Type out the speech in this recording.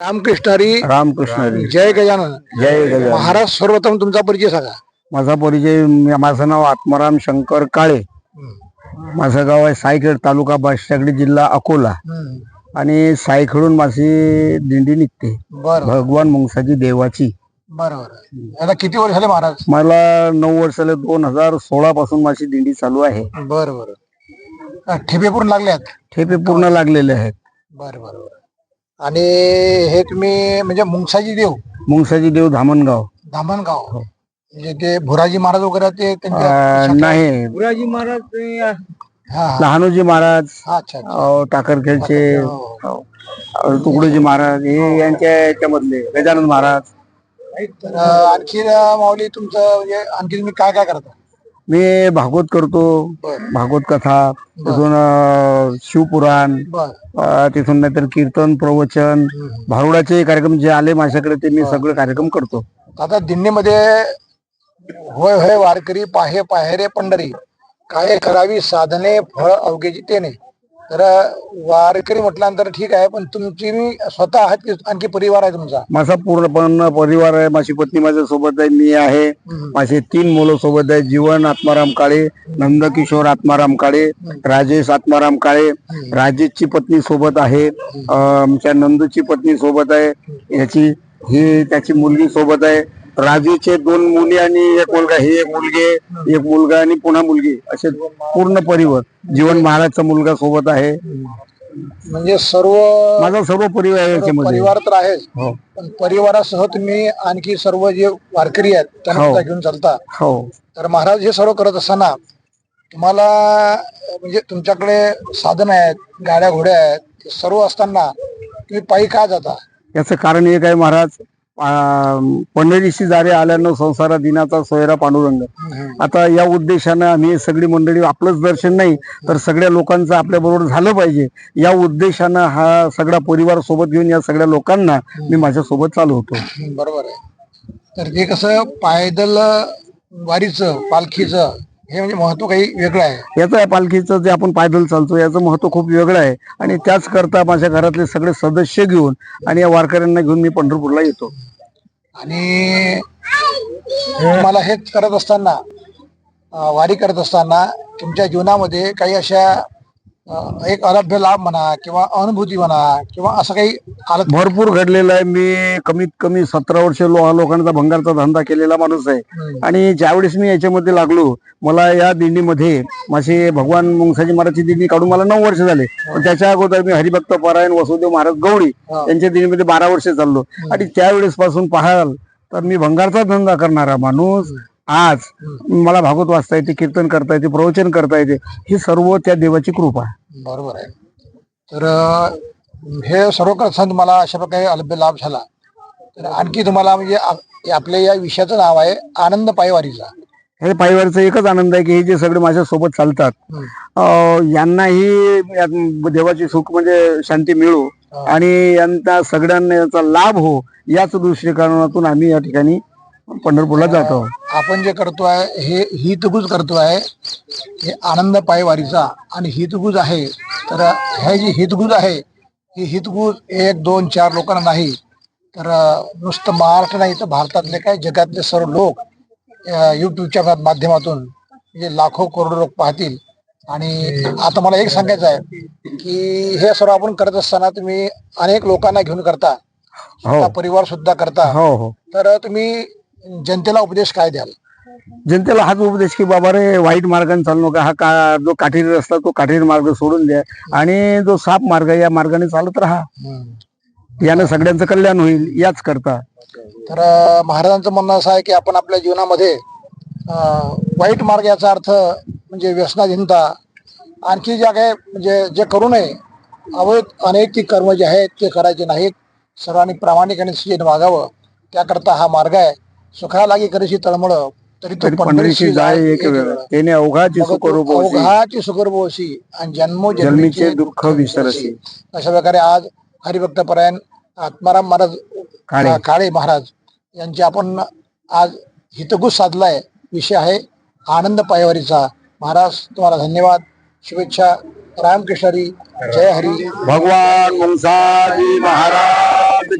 रामकृष्णारी रामकृष्ण हरी. जय गजानन. जय गजानन. महाराज सर्वप्रथम तुमचा परिचय सांगा. माझा परिचय माझं नाव आत्माराम शंकर काळे. माझं गाव आहे सायखेड तालुका बादशागडी जिल्हा अकोला. आणि सायखेडून माझी दिंडी निघते. बर. भगवान मुंगसाची देवाची. बर बर आता किती वर्ष झाले महाराज? मला नऊ वर्षाला दोन हजार सोळा पासून माझी दिंडी चालू आहे. बर बर. ठेपे पूर्ण लागल्यात ठेपे पूर्ण लागलेले आहेत. बर बर बर. आणि हे तुम्ही म्हणजे मुंगसाजी देव? मुंगसाची देव धामणगाव. धामणगाव. म्हणजे ते भुराजी महाराज वगैरे ते अं, नाही. भुराजी महाराज हा हा. लहानोजी महाराज हा, अच्छा अच्छा. अं, टाकरखेलचे हो. अं, तुकडोजी महाराज हे यांच्या याच्यामधले गजानन महाराज. तर आणखी अं, माऊली तुमचं म्हणजे आणखी तुम्ही काय काय करता? मी भागवत करतो भागवत कथा तिथून शिवपुराण तिथून नाहीतर कीर्तन प्रवचन भारुडाचे कार्यक्रम जे आले माझ्याकडे ते मी सगळे कार्यक्रम करतो. आता दिंडीमध्ये होय होय वारकरी पाहे पाहेरे पंढरी काय करावी साधने फळ अवघेची तेने तर वारकरी म्हटल्यानंतर ठीक आहे पण तुमची मी स्वतः आहात की आणखी परिवार आहे तुमचा? माझा पूर्णपणे परिवार आहे. माझी पत्नी माझ्या सोबत आहे मी आहे. माझे तीन मुलं सोबत आहे. जीवन आत्माराम काळे नंदकिशोर आत्माराम काळे राजेश आत्माराम काळे. राजेशची पत्नी सोबत आहे. आमच्या नंदूची पत्नी सोबत आहे. याची ही त्याची मुलगी सोबत आहे. राजूचे दोन मुली आणि एक मुलगा. ही एक मुलगी एक मुलगा आणि पुन्हा मुलगी. असे पूर्ण परिवार. जीवन महाराजचा मुलगा सोबत आहे. म्हणजे सर्व माझा सर्व परिवार याच्यामध्ये. परिवार तर आहेच हो. पण परिवारासह तुम्ही आणखी सर्व जे वारकरी आहेत त्यांना हो. सुद्धा घेऊन चालता. हो. तर महाराज हे सर्व करत असताना तुम्हाला अं, म्हणजे तुमच्याकडे साधन आहेत गाड्या घोड्या आहेत सर्व असताना तुम्ही पायी का जाता? याचं कारण एक आहे महाराज पंढरीशी जारे आल्यानं संसारा दिनाचा सोयरा पांडुरंग. आता या उद्देशानं आम्ही सगळी मंडळी आपलंच दर्शन नाही तर सगळ्या लोकांचं आपल्या बरोबर झालं पाहिजे. या उद्देशानं हा सगळा परिवार सोबत घेऊन या सगळ्या लोकांना मी माझ्या सोबत चालू होतो. बरोबर आहे. तर ते कसं पायदल वारीचं पालखीचं हे म्हणजे महत्त्व काही वेगळं आहे. याचं आहे पालखीचं जे आपण पायदल चालतो याचं महत्त्व खूप वेगळं आहे. आणि त्याच करता माझ्या घरातले सगळे सदस्य घेऊन आणि या वारकऱ्यांना घेऊन मी पंढरपूरला येतो. आणि मला हेच करत असताना वारी करत असताना तुमच्या जीवनामध्ये काही अशा एक अलभ्य लाभ म्हणा किंवा अनुभूती म्हणा किंवा असं काही आलं भरपूर घडलेलं आहे. मी कमीत कमी सतरा वर्ष लो लोकांचा भंगारचा धंदा केलेला माणूस आहे. आणि ज्यावेळेस मी याच्यामध्ये लागलो मला या दिंडीमध्ये माझे भगवान मुंगसाजी महाराजची दिंडी काढून मला नऊ वर्ष झाले. पण त्याच्या अगोदर मी हरिभक्त परायण वसुदेव महाराज गवळी. यांच्या दिंडीमध्ये बारा वर्ष चाललो. आणि त्यावेळेस पासून पाहाल तर मी भंगारचा धंदा करणारा माणूस आज मला भागवत वाचता येते कीर्तन करता येते प्रवचन करता येते ही सर्व त्या देवाची कृपा आहे. बरोबर आहे. तर हे सर्व करताना तुम्हाला अशा प्रकारे अलभ्य लाभ झाला. तर आणखी तुम्हाला म्हणजे आप- आपल्या या विषयाचं नाव आहे आनंद पायवारीचा. हे पायवारीचा एकच आनंद आहे की हे जे सगळे माझ्या सोबत चालतात यांनाही देवाची सुख म्हणजे शांती मिळो. आणि यांना सगळ्यांना याचा लाभ हो याच दृष्टिकोनातून आम्ही या ठिकाणी पंढरपूरला जातो. आपण जे करतोय हे हितगुज करतोय हे आनंद पायवारीचा आणि हितगुज आहे तर हे जी हितगुज आहे ही हितगुज एक दोन चार लोकांना नाही तर नुसतं महाराष्ट्र नाही तर भारतातले काय जगातले सर्व लोक युट्यूबच्या माध्यमातून म्हणजे लाखो करोडो लोक पाहतील. आणि आता मला एक सांगायचं आहे की हे सर्व आपण करत असताना तुम्ही अनेक लोकांना घेऊन करता. हो. परिवार सुद्धा करता. हो हो. तर तुम्ही जनतेला उपदेश काय द्याल? जनतेला हाच उपदेश की बाबा रे वाईट मार्गाने चालू नका. हा का जो काठीर रस्ता तो काठीर मार्ग सोडून द्या. आणि जो साप मार्ग या मार्गाने चालत राहा. यानं सगळ्यांचं कल्याण होईल याच करता. तर अं, महाराजांचं म्हणणं असं आहे की आपण आपल्या जीवनामध्ये अं, वाईट मार्ग याचा अर्थ म्हणजे व्यसनाधीनता. आणखी ज्या काही म्हणजे जे करू नये अवैध अनैतिक कर्म जे आहेत ते करायचे नाहीत. सर्वांनी प्रामाणिक आणि सुजन वागावं. त्याकरता हा मार्ग आहे. सुखा लागी करीशी तळमळ तरी तो पंढरीशी जाय एक वेळ. त्याने अवघाची सुख रूपवशी अवघाची सुखरबोशी आणि जन्मो जन्मीचे दुःख विसरसी अशा प्रकारे आज हरिभक्तपरायण आत्माराम महाराज काळे. महाराज यांचे आपण आज हितगुज साधलाय. विषय आहे आनंद पायवारीचा. महाराज तुम्हाला धन्यवाद. शुभेच्छा. रामकृष्णरी जय हरी. भगवान महाराज